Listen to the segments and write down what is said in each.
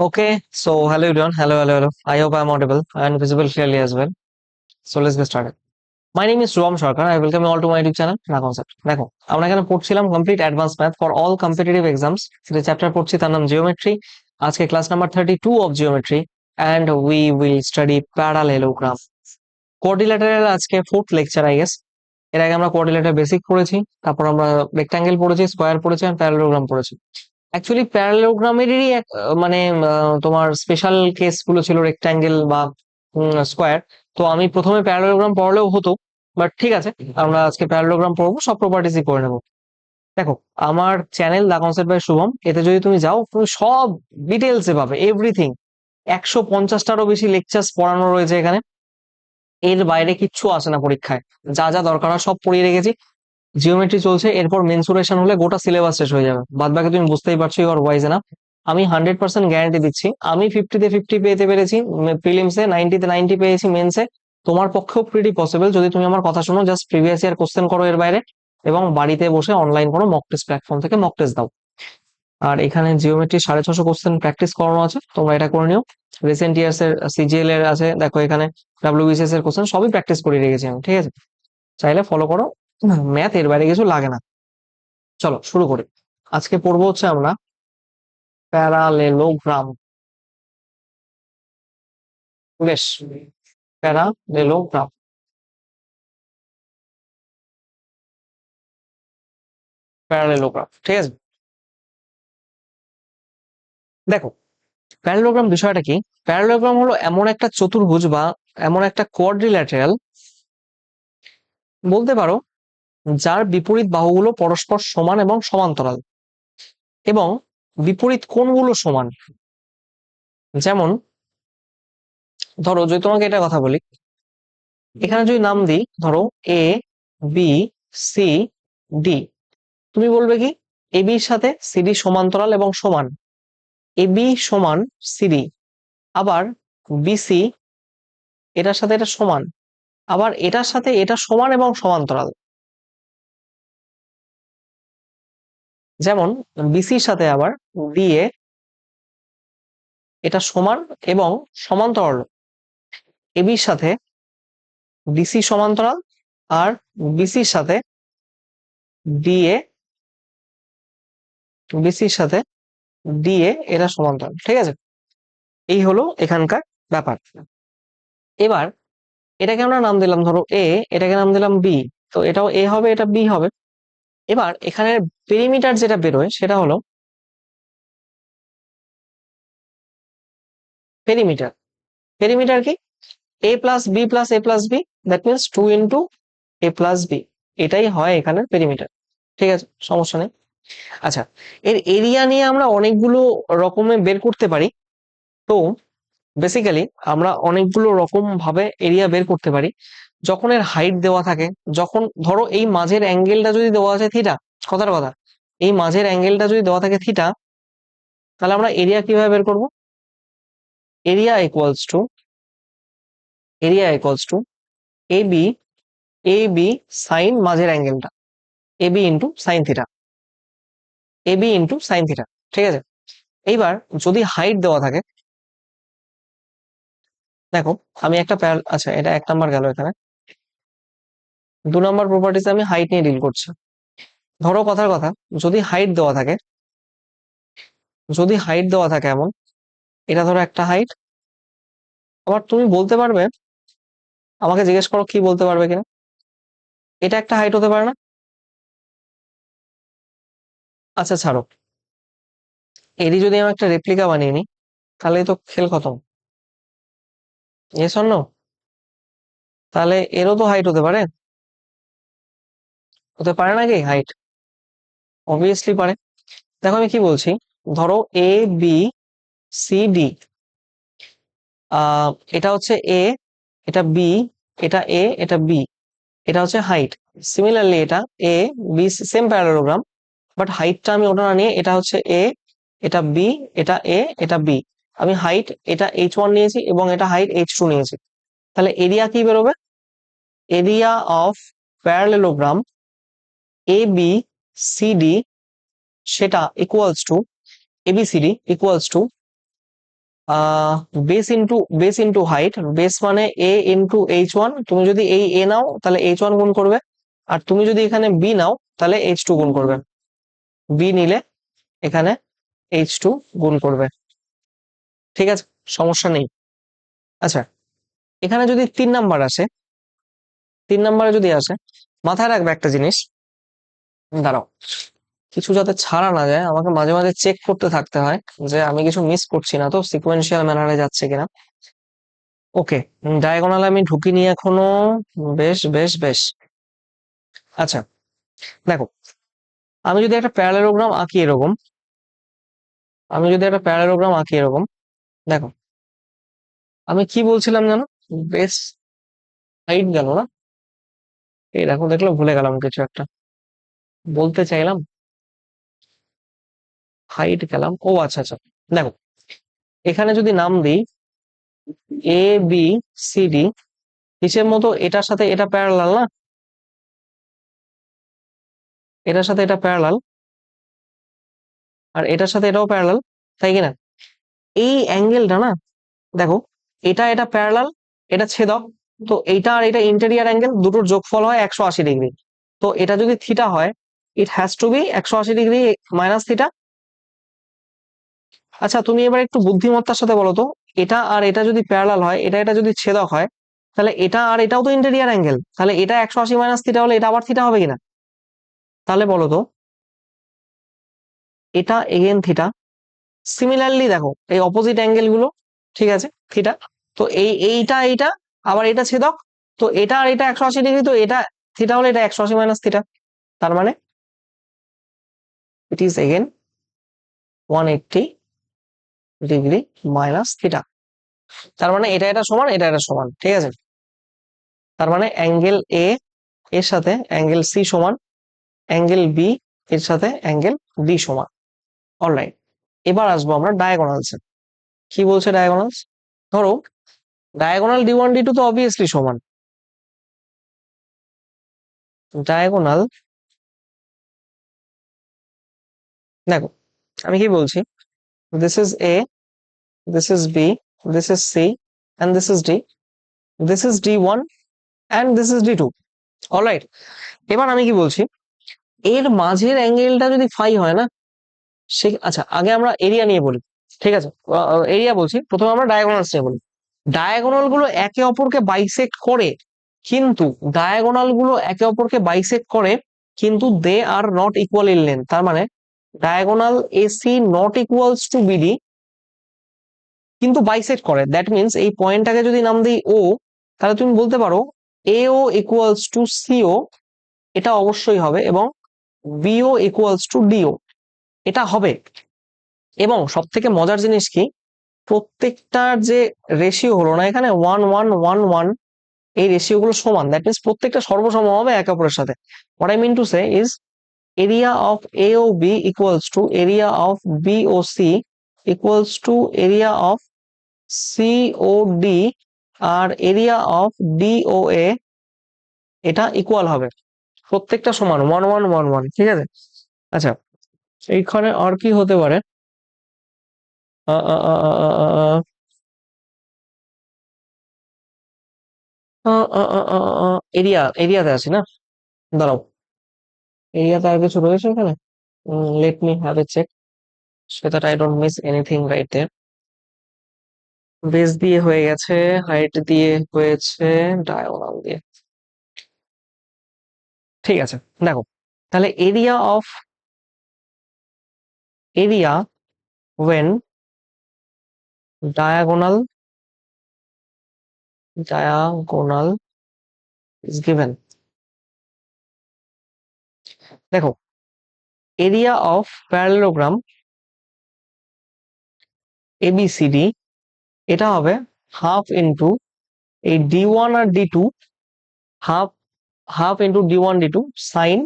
Okay, so hello everyone. Hello, hello, hello. I hope I'm audible and visible clearly as well. So let's get started. My name is Shubham Sharkar. I welcome you all to my YouTube channel, না concept দেখো আমরা এখানে পড়ছিলাম complete advance math for all competitive exams যে chapter পড়ছি তার নাম geometry আজকে class number thirty two of geometry and we will study parallelogram কোঅর্ডিনেটরের আজকে ফোর্থ লেকচার আই গেস এর আগে আমরা কোঅর্ডিনেটর বেসিক পড়েছি তারপর আমরা রেক্টাঙ্গেল পড়েছি স্কোয়ার পড়েছি আর প্যারালোগ্রাম পড়েছি অ্যাকচুয়ালি প্যারালোগ্রামেরই এক মানে তোমার স্পেশাল কেসগুলো ছিল রেক্টাঙ্গেল বা স্কোয়ার তো আমি প্রথমে প্যারালোগ্রাম পড়লেও হতো বাট ঠিক আছে, আমরা আজকে প্যারালোগ্রাম পড়ব, সব প্রপার্টিসই করে নেব। দেখো, আমার channel the concept by Shubham এতে যদি তুমি যাও, তুমি সব ডিটেলসে পাবে এভরিথিং একশো পঞ্চাশটারও বেশি লেকচার্স পড়ানো রয়েছে এখানে। এর বাইরে কিচ্ছু আসে না পরীক্ষায়। যা যা দরকার হয় সব পড়িয়ে রেখেছি। জিওমেট্রি চলছে, এরপর মেনসুরেশন হলে গোটা সিলেবাস শেষ হয়ে যাবে। বাদ বাকি তুমি বুঝতেই পারছ ইউর ওয়াইজ না আমি হান্ড্রেড পার্সেন্ট গ্যারান্টি দিচ্ছি। আমি ফিফটিতে ফিফটি পেতে পেরেছি প্রিলিমসে নাইনটিতে নাইনটি পেয়েছি মেন্সে তোমার পক্ষেও প্রিটি পসিবল যদি তুমি আমার কথা শোনো জাস্ট প্রিভিয়াস ইয়ার কোশ্চেন করো এর বাইরে এবং বাড়িতে বসে অনলাইন কোনো মক টেস্ট প্ল্যাটফর্ম থেকে মক টেস্ট দাও। আর এখানে জিওমেট্রি সাড়ে ছশো কোশ্চেন প্র্যাকটিস করানো আছে, তোমরা এটা করে নিও। রিসেন্ট ইয়ার্স এর সিজিএল এর আছে, দেখো এখানে ডাব্লিউবিসিএস এর কোশ্চেন সবই প্র্যাকটিস করে রেখেছি আমি, ঠিক আছে? চাইলে ফলো করো। ম্যাথ এর বাইরে কিছু লাগে না। চলো, শুরু করি। আজকে পড়ব হচ্ছে আমরা প্যারালেলোগ্রাম বেশ প্যারালেলোগ্রাম প্যারালেলোগ্রাম ঠিক আছে? দেখো প্যারালেলোগ্রাম বিষয়টা কি? প্যারালেলোগ্রাম হলো এমন একটা চতুর্ভুজ বা এমন একটা কোয়াড্রিল্যাটারাল বলতে পারো যার বিপরীত বাহুগুলো পরস্পর সমান এবং সমান্তরাল। এবং বিপরীত কোণগুলো সমান। যেমন, ধরো যদি তোমাকে এটা কথা বলি, এখানে যদি নাম দিই, ধরো এ বি সি ডি তুমি বলবে কি? এ বির সাথে সিডি সমান্তরাল এবং সমান। এ বি সমান সিডি আবার বিসি এটার সাথে এটা সমান। আবার এটার সাথে এটা সমান এবং সমান্তরাল। যেমন বিসির সাথে আবার ডিএ এটা সমান এবং সমান্তরাল। এবির সাথে ডিসি সমান্তরাল আর বিসির সাথে ডিএ বিসির সাথে ডিএ এটা সমান্তরাল, ঠিক আছে? এই হলো এখানকার ব্যাপার। এবার এটাকে আমরা নাম দিলাম, ধরো এ এটাকে নাম দিলাম বি তো এটাও এ হবে, এটা বি হবে। এবার এখানে পেরিমিটার যেটা বেরোয় সেটা হলো পেরিমিটার পেরিমিটার কি? A plus B plus A plus B that means two into A plus B এটাই হয় এখানে পেরিমিটার ঠিক আছে, সমস্যা নেই। আচ্ছা এর এরিয়া নিয়ে আমরা অনেকগুলো রকমে বের করতে পারি। তো বেসিক্যালি আমরা অনেকগুলো রকম ভাবে এরিয়া বের করতে পারি। যখন এর হাইট দেওয়া থাকে, যখন ধরো এই মাঝের অ্যাঙ্গেলটা যদি দেওয়া আছে থিটা কথার কথা, এই মাঝের অ্যাঙ্গেলটা যদি দেওয়া থাকে থিটা তাহলে আমরা এরিয়া কীভাবে বের করব? Area equals to area equals to A B A B sine মাঝের অ্যাঙ্গেলটা A B into sine theta A B into sine theta ঠিক আছে? এইবার যদি হাইট দেওয়া থাকে, দেখো, আমি একটা প্যার আচ্ছা এটা এক নাম্বার গেল এখানে। দু নম্বর প্রপার্টিস আমি হাইট নিয়ে ডিল করছি। ধরো কথার কথা, যদি হাইট দেওয়া থাকে, যদি হাইট দেওয়া থাকে এমন, এটা ধরো একটা হাইট আবার তুমি বলতে পারবে, আমাকে জিজ্ঞেস করো কি বলতে পারবে কিনা? এটা একটা হাইট হতে পারে না? আচ্ছা ছাড়ো। এরই যদি আমি একটা রেপ্লিকা বানিয়ে নিই, তাহলে তো খেল খতম। এস অন্য তাহলে এরও তো হাইট হতে পারে। হতে পারে নাকি হাইট অবভিয়াসলি পারে। দেখো আমি কি বলছি? ধরো এ বি সি ডি এটা হচ্ছে এ এটা বি এটা এ এটা বি এটা হচ্ছে হাইট সিমিলারলি এটা A B same parallelogram but হাইটটা আমি ওটা নিয়ে, এটা হচ্ছে এ এটা বি এটা এ এটা বি আমি হাইট এটা এইচ ওয়ান নিয়েছি এবং এটা হাইট এইচ টু নিয়েছি। তাহলে এরিয়া কি বেরোবে? Area of parallelogram A B CD সেটা equals to ABCD equals to base into base into height base মানে এ ইন্টু এইচ ওয়ান তুমি যদি এই এ নাও, তাহলে এইচ ওয়ান গুণ করবে। আর তুমি যদি এখানে বি নাও, তাহলে এইচ টু গুণ করবে। বি নিলে এখানে এইচ টু গুণ করবে। ঠিক আছে? সমস্যা নেই। আচ্ছা এখানে যদি তিন নাম্বার আসে, তিন নাম্বারে যদি আসে, মাথায় রাখবে একটা জিনিস। দাঁড়াও। কিছু যাতে ছাড়া না যায়, আমাকে মাঝে মাঝে চেক করতে থাকতে হয় যে আমি কিছু মিস করছি না, তো সিকোয়েন্সিয়াল ম্যানারে যাচ্ছে কিনা। ওকে ডায়াগোনাল আমি ঢুকিনি এখনও। বেশ বেশ বেশ। আচ্ছা দেখো, আমি যদি একটা প্যারালেলোগ্রাম আঁকি এরকম, আমি যদি একটা প্যারালেলোগ্রাম আঁকি এরকম, দেখো, আমি কি বলছিলাম জানো? বেশ হাইট গেল না? এই দেখো, দেখল ভুলে গেলাম কিছু একটা। বলতে চাইলাম হাইট গেলাম, ও আচ্ছা আচ্ছা দেখো, এখানে যদি নাম দিই এ বি সি ডি নিচের মতো এটার সাথে এটা প্যারালাল না? এটার সাথে এটা প্যারালাল আর এটার সাথে এটাও প্যারালাল তাই কিনা? এই অ্যাঙ্গেলটা না, দেখো, এটা এটা প্যারালাল এটা ছেদক, তো এইটা আর এটা ইন্টেরিয়ার অ্যাঙ্গেল দুটোর যোগফল হয় একশো আশি ডিগ্রি। তো এটা যদি থিটা হয় ইট হ্যাজ টু বি একশো আশি ডিগ্রি মাইনাস থিটা আচ্ছা তুমি এবার একটু বুদ্ধিমত্তার সাথে বলো তো। এটা আর এটা যদি প্যারালাল হয়, এটা এটা যদি ছেদক হয়, তাহলে এটা আর এটাও তো ইন্টেরিয়ার অ্যাঙ্গেল তাহলে এটা একশো আশি মাইনাস থিটা হলে এটা আবার থিটা হবে কিনা? তাহলে বলো তো। এটা এগেন থিটা সিমিলারলি দেখো, এই অপোজিট অ্যাঙ্গেলগুলো, ঠিক আছে থিটা তো এই, এইটা এইটা, আবার এটা ছেদক। তো এটা আর এটা একশো আশি ডিগ্রি তো এটা থিটা হলে এটা একশো আশি মাইনাস থিটা তার মানে is again one eighty degree minus theta তার মানে এটা এটা সমান, এটা এটা সমান, ঠিক আছে? তার মানে অ্যাঙ্গেল এ এর সাথে অ্যাঙ্গেল সি সমান অ্যাঙ্গেল বি এর সাথে অ্যাঙ্গেল ডি সমান। অলরাইট এবার আসব আমরা ডায়াগোনালস কি বলছে ডায়াগোনালস ধরো diagonal D one D two তো অবভিয়াসলি সমান। ডায়াগোনাল দেখো, আমি কি বলছি? This is A this is B this is C and this is D this is D one and this is D two alright এবার আমি কি বলছি? এর মাঝের অ্যাঙ্গেলটা যদি ফাই হয় না, সে আচ্ছা আগে আমরা এরিয়া নিয়ে বলি, ঠিক আছে? এরিয়া বলছি, প্রথমে আমরা ডায়াগোনালস নিয়ে বলি। ডায়াগোনালগুলো একে অপরকে বাইসেক্ট করে, কিন্তু ডায়াগোনালগুলো একে অপরকে বাইসেক্ট করে, কিন্তু they are not equal in length তার মানে diagonal AC not equals to BD কিন্তু বাইসেক্ট করে। দ্যাট মিনস এই পয়েন্টটাকে যদি নাম দিই ও তাহলে তুমি বলতে পারো এও ইকুয়ালস টু সিও এটা অবশ্যই হবে এবং বিও ইকুয়ালস টু ডিও এটা হবে। এবং সব থেকে মজার জিনিস কি? প্রত্যেকটার যে রেশিও হলো না এখানে ওয়ান ওয়ান ওয়ান ওয়ান এই রেশিও গুলো সমান। দ্যাট মিনস প্রত্যেকটা সর্বসম হবে একে অপরের সাথে। What I mean to say is to area of B O C equals to area of C O D or area of D O A এটা equal হবে প্রত্যেকটা সমান ওয়ান ওয়ান ওয়ান ওয়ান ঠিক আছে আচ্ছা এইখানে আর কি হতে পারে এরিয়া এরিয়াতে আছি না দাঁড়াও এরিয়াতে আর কিছু রয়েছে এখানে let me have a check so that I don't miss anything right there base দিয়ে হয়ে গেছে হাইট দিয়ে হয়েছে ডায়াগোনাল দিয়ে। ঠিক আছে, দেখো, তাহলে area of area when diagonal diagonal is given দেখো এরিয়া অফ প্যারালোগ্রাম এবিসিডি এটা হবে হাফ ইন্টু এই ডি ওয়ান আর D two half half into D one D two sine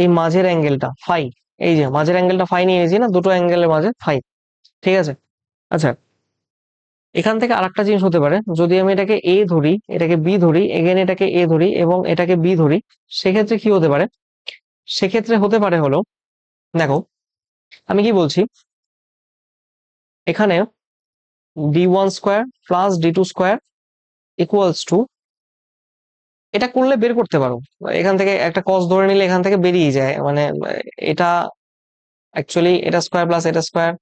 এই মাঝের অ্যাঙ্গেলটা ফাই এই যে মাঝের অ্যাঙ্গেলটা ফাই নিয়েছি না, দুটো অ্যাঙ্গেলের মাঝে ফাই ঠিক আছে? আচ্ছা এখান থেকে আরেকটা জিনিস হতে পারে, যদি আমি এটাকে এ ধরি, এটাকে বি ধরি এগেন এটাকে এ ধরি এবং এটাকে বি ধরি, সেক্ষেত্রে কি হতে পারে? সেক্ষেত্রে হতে পারে হলো, দেখো, আমি কি বলছি? এখানে D one square plus D two square equals to এটা করলে বের করতে পারো। এখান থেকে একটা কস ধরে নিলে এখান থেকে বেরিয়ে যায়। মানে এটা অ্যাকচুয়ালি এটা স্কোয়ার প্লাস এটা square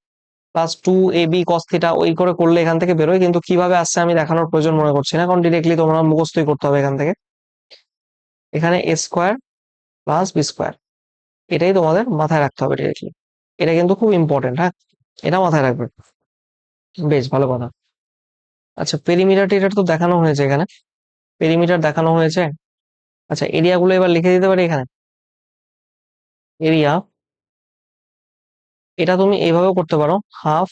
plus two A B cos theta ওই করে করলে এখান থেকে বেরোয়। কিন্তু কীভাবে আসছে আমি দেখানোর প্রয়োজন মনে করছি না। কারণ ডিরেক্টলি তোমরা মুখস্থই করতে হবে এখান থেকে। এখানে A square plus B square এটাই তোমাদের মাথায় রাখতে হবে ডিরেক্টলি এটা কিন্তু খুব ইম্পর্টেন্ট হ্যাঁ? এটা মাথায় রাখবে। বেশ, ভালো কথা। আচ্ছা পেরিমিটার টেরিমিটার তো দেখানো হয়েছে এখানে। পেরিমিটার দেখানো হয়েছে। আচ্ছা এরিয়া গুলো এবার লিখে দিতে পারি এখানে? এরিয়া এটা তুমি এইভাবেও করতে পারো। Half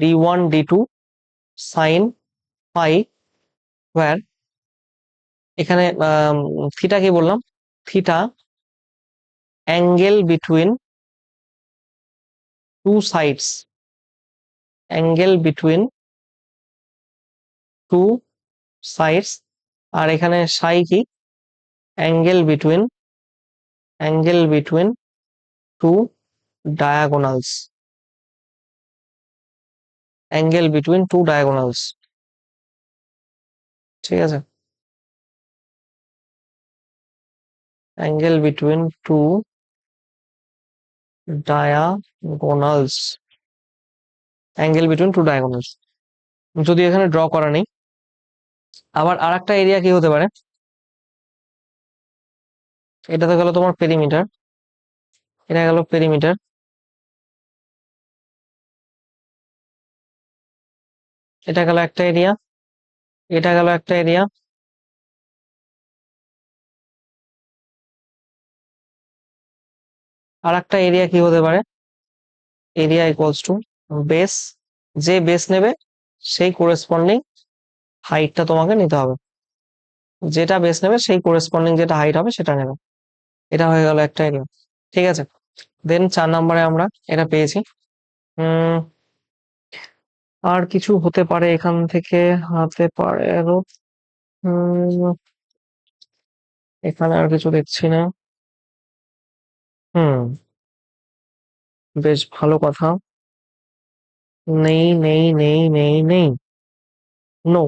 D one D two sine pi square এখানে থিটা কি বললাম? Theta angle between two sides. Angle between two sides. আর এখানে সাই কি? Angle between angle between two diagonals. Angle between two diagonals. ঠিক আছে? Angle between two diagonals angle between two diagonals যদি এখানে ড্র করা নেই, আবার আর একটা এরিয়া কি হতে পারে? এটা তো গেল তোমার পেরিমিটার এটা গেল পেরিমিটার এটা গেল একটা এরিয়া এটা গেল একটা এরিয়া আর একটা এরিয়া কি হতে পারে? এরিয়া ইকুয়ালস টু বেস যে বেস নেবে, সেই করেসপন্ডিং হাইটটা তোমাকে নিতে হবে। যেটা বেস নেবে, সেই করেসপন্ডিং যেটা হাইট হবে, সেটা নেবে। এটা হয়ে গেল একটা এরিয়া ঠিক আছে? দেন চার নম্বরে আমরা এটা পেয়েছি। আর কিছু হতে পারে এখান থেকে, হতে পারে আরও এখানে আর কিছু দেখছি না। হুম। বেশ ভালো কথা। নেই নেই নেই নেই নেই। No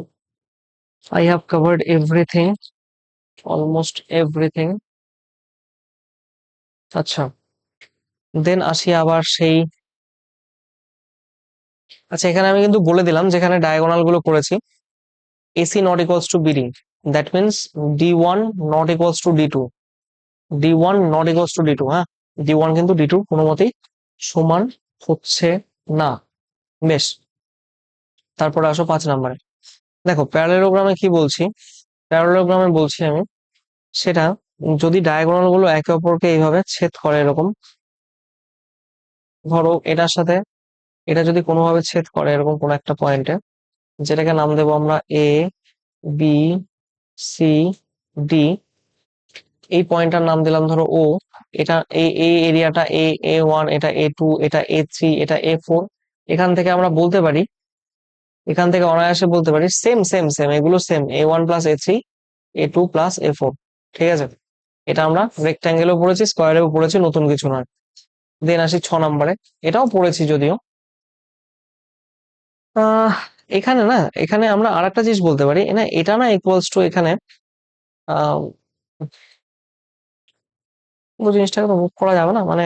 I have covered everything, almost everything. আচ্ছা। দেন আসি আবার সেই আচ্ছা এখানে আমি কিন্তু বলে দিলাম যেখানে ডায়াগোনালগুলো করেছি। AC not equals to BD that means D one not equals to D one not equals to D two হ্যাঁ ডি ওয়ান কিন্তু ডি টু কোনো মতেই সমান হচ্ছে না। বেশ। তারপরে আসো পাঁচ নাম্বারে। দেখো প্যারালেলোগ্রামে কি বলছি? প্যারালেলোগ্রামে বলছি আমি, সেটা যদি ডায়াগোনালগুলো একে অপরকে এইভাবে ছেদ করে এরকম, ধরো এটার সাথে এটা যদি কোনোভাবে ছেদ করে এরকম কোনো একটা পয়েন্টে যেটাকে নাম দেবো আমরা এ বি সি ডি এই পয়েন্টটার নাম দিলাম ধরো ও এটা এই এরিয়াটা এ এ ওয়ান এটা এ টু এটা এ থ্রি এটা এ ফোর এখান থেকে আমরা বলতে পারি, এখান থেকে অনায়াসে বলতে পারি সেম সেম সেম এগুলো same A one plus A three A two plus A four ঠিক আছে? এটা আমরা রেক্ট্যাঙ্গেলও পড়েছি স্কোয়ারেও পড়েছি, নতুন কিছু নয়। দেন আসি ছ নম্বরে, এটাও পড়েছি যদিও। এখানে না, এখানে আমরা আর একটা জিনিস বলতে পারি, না, এটা না ইকুয়ালস টু এখানে পুরো জিনিসটাকে তো মুভ করা যাবে না। মানে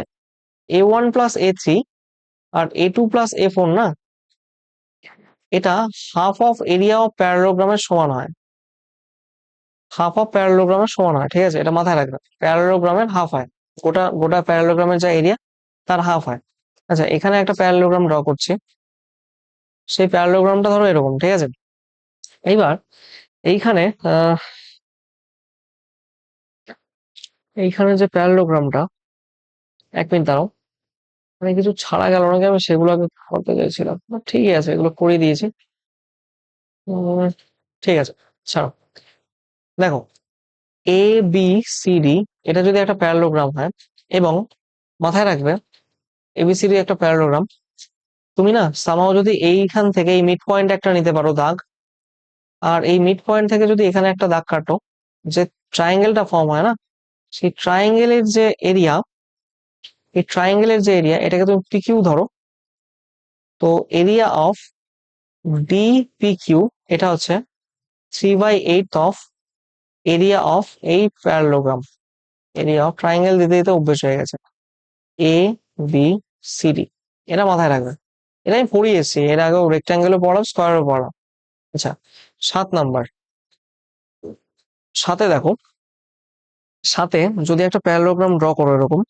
A one plus A three R A two plus A four না, এটা হাফ অফ এরিয়া অফ প্যারালোগ্রামের সমান হয়। হাফ অফ প্যারালোগ্রামের সমান হয়, ঠিক আছে? এটা মাথায় রাখবে। প্যারালোগ্রামের হাফ হয়। গোটা গোটা প্যারালোগ্রামের যা এরিয়া তার হাফ হয়। আচ্ছা এখানে একটা প্যারালোগ্রাম ড্র করছি। সেই প্যারালোগ্রামটা ধরো এরকম, ঠিক আছে? এইবার, এইখানে, আহ এইখানে যে প্যারালোগ্রামটা এক মিনিট দাঁড়াও। মানে কিছু ছাড়া গেল নাকি? আমি সেগুলো আগে করতে চাইছিলাম। ঠিকই আছে, এগুলো করে দিয়েছি। ঠিক আছে, ছাড়ো। দেখো এ বি সি ডি এটা যদি একটা প্যারালোগ্রাম হয়, এবং মাথায় রাখবে এবিসিডি একটা প্যারালোগ্রাম তুমি না সামাও যদি এইখান থেকে এই মিড পয়েন্ট একটা নিতে পারো দাগ, আর এই মিড পয়েন্ট থেকে যদি এখানে একটা দাগ কাটো, যে ট্রায়াঙ্গেলটা ফর্ম হয় না সেই ট্রায়াঙ্গেলের যে এরিয়া এই ট্রায়াঙ্গেলের যে এরিয়া এটাকে তুমি পিকিউ ধরো। তো area of D P Q এটা হচ্ছে three by eight of area of এই প্যারালোগ্রাম এরিয়া অফ ট্রাইঙ্গেল দিতে দিতে অভ্যেস হয়ে গেছে। এ বি সি ডি এটা মাথায় রাখবে। এটা আমি পড়িয়ে এসেছি, এর আগেও রেক্ট্যাঙ্গেলও পড়াও স্কোয়ারও পড়াও। আচ্ছা সাত নাম্বার সাথে দেখো সাথে যদি একটা প্যারালোগ্রাম ড্র করো এরকম।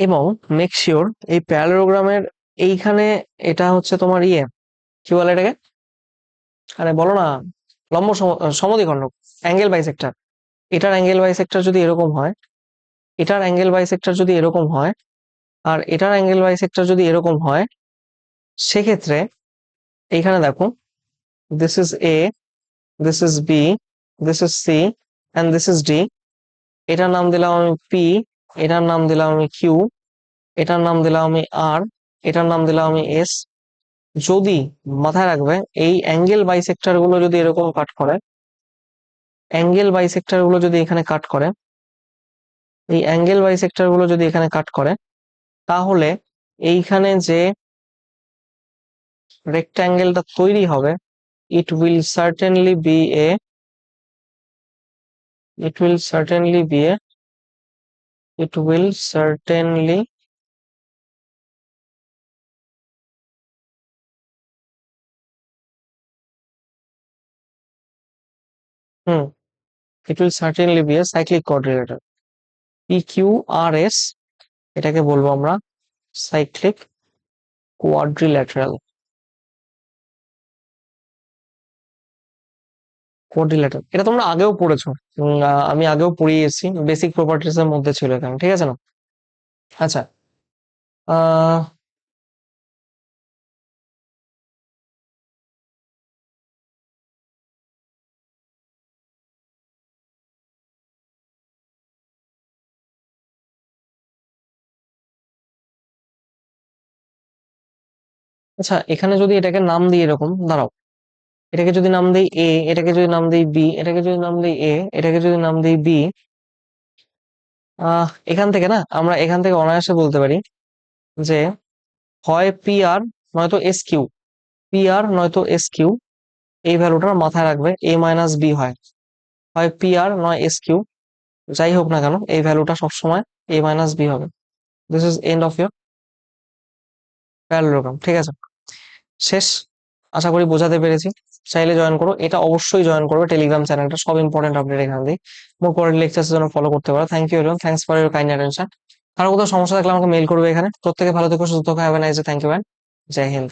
এবং মেক শিওর এই প্যারালোগ্রামের এইখানে এটা হচ্ছে তোমার ইয়ে কি বলে এটাকে? আরে বলো না, লম্ব সম- সমদ্বিখণ্ডক অ্যাঙ্গেল বাইসেক্টর এটার অ্যাঙ্গেল বাইসেক্টর যদি এরকম হয়, এটার অ্যাঙ্গেল বাইসেক্টর যদি এরকম হয়, আর এটার অ্যাঙ্গেল বাইসেক্টর যদি এরকম হয়, সেক্ষেত্রে এইখানে দেখো this is A this is B this is C and this is D এটার নাম দিলাম আমি পি এটার নাম দিলাম আমি কিউ এটার নাম দিলাম আমি আর এটার নাম দিলাম আমি এস যদি মাথায় রাখবে, এই অ্যাঙ্গেল বাইসেক্টরগুলো যদি এরকম কাট করে অ্যাঙ্গেল বাইসেক্টরগুলো যদি এখানে কাট করে, এই অ্যাঙ্গেল বাইসেক্টরগুলো যদি এখানে কাট করে, তাহলে এইখানে যে রেক্ট্যাঙ্গেলটা তৈরি হবে it will certainly be a it will certainly be a it will certainly hmm it will certainly be a cyclic quadrilateral PQRS এটাকে বলব আমরা সাইক্লিক কোয়াড্রিল্যাটারাল কোয়াড্রিল্যাটারাল এটা তোমরা আগেও পড়েছো। আমি আগেও পড়িয়ে এসেছি। বেসিক প্রপার্টিস এর মধ্যে ছিল এখানে, ঠিক আছে না? আচ্ছা। আচ্ছা এখানে যদি এটাকে নাম দিই এরকম, দাঁড়াও। এটাকে যদি নাম দেই এ এটাকে যদি নাম দেই বি এটাকে যদি নাম দেই এ এটাকে যদি নাম দেই বি এখান থেকে না, আমরা এখান থেকে অনায়াসে বলতে পারি যে হয় পি আর নয়তো এস কিউ পি আর নয়তো এস কিউ এই ভ্যালুটার মাথায় রাখবে এ মাইনাস বি হয়। হয় পি আর নয় এস কিউ যাই হোক না কেন, এই ভ্যালুটা সবসময় এ মাইনাস বি হবে। This is end of your parallelogram ঠিক আছে? শেষ, আশা করি বোঝাতে পেরেছি। চাইলে জয়েন করো। এটা অবশ্যই জয়েন করবে। টেলিগ্রাম চ্যানেলটা সব ইম্পর্টেন্ট আপডেট এখান দিয়ে। মোর পরের লেকচারের জন্য ফলো করতে পারো। Thank you everyone thanks for your kind attention কারও কোথাও সমস্যা থাকলে আমাকে মেল করবে এখানে। প্রত্যেকে ভালো থেকো, সুস্থ থাকো have a nice thank you man Jai Hind